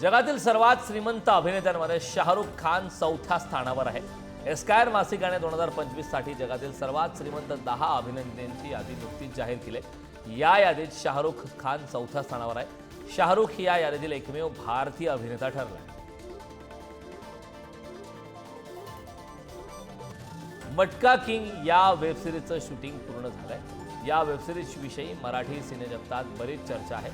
जगातील सर्वात श्रीमंत अभिनेत्यांमध्ये शाहरुख खान चौथ्या स्थानावर आहे. एस्कायर मासिकाने दोन हजार पंचवीससाठी जगातील सर्वात श्रीमंत दहा अभिनेत्यांची यादी नुकतीच जाहीर केली या यादीत शाहरुख खान चौथ्या स्थानावर आहे. शाहरुख या यादीतील एकमेव भारतीय अभिनेता ठरला मटका किंग या वेबसिरीजचं शूटिंग पूर्ण झालंय. या वेबसिरीजविषयी मराठी सिनेजगतात बरीच चर्चा आहे.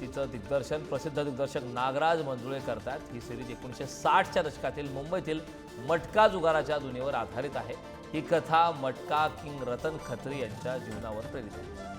तिचं दिग्दर्शन प्रसिद्ध दिग्दर्शक नागराज मंजुळे करतात. ही सिरीज एकोणीसशे साठच्या दशकातील मुंबईतील मटका जुगाराच्या दुनियेवर आधारित आहे. ही कथा मटका किंग रतन खत्री यांच्या जीवनावर प्रेरित आहे.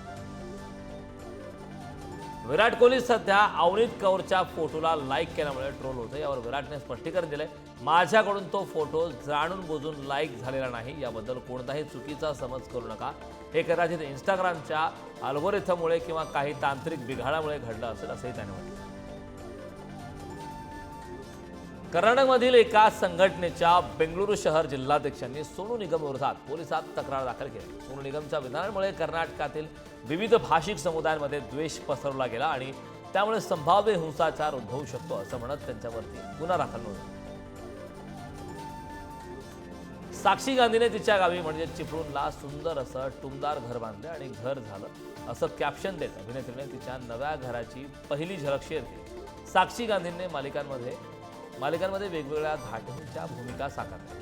विराट कोहली सध्या अवनीत कौरच्या फोटोला लाईक केल्यामुळे ट्रोल होतं यावर विराटने स्पष्टीकरण दिलंय. माझ्याकडून तो फोटो जाणून बुजून लाईक झालेला नाही. याबद्दल कोणताही चुकीचा समज करू नका. हे कदाचित इंस्टाग्रामच्या अल्गोरिथममुळे किंवा काही तांत्रिक बिघाडामुळे घडलं असेल असंही त्याने म्हटलं. कर्नाटकमधील एका संघटनेच्या बेंगळुरू शहर जिल्हाध्यक्षांनी सोनू निगम विरोधात पोलिसात तक्रार दाखल केली. सोनू निगमच्या विधानामुळे कर्नाटकातील विविध भाषिक समुदायांमध्ये द्वेष पसरवला गेला आणि त्यामुळे संभाव्य हिंसाचार उद्भवू शकतो असं म्हणत त्यांच्यावरती गुन्हा दाखल नव्हता साक्षी गांधीने तिच्या गावी म्हणजे चिपळूणला सुंदर असं टुमदार घर बांधले आणि घर झालं असं कॅप्शन देत अभिनेत्रीने तिच्या नव्या घराची पहिली झलक शेअर केली. साक्षी गांधींनी मालिकांमध्ये मालिकांमध्ये वेगवेगळ्या धाटणीच्या भूमिका साकारल्या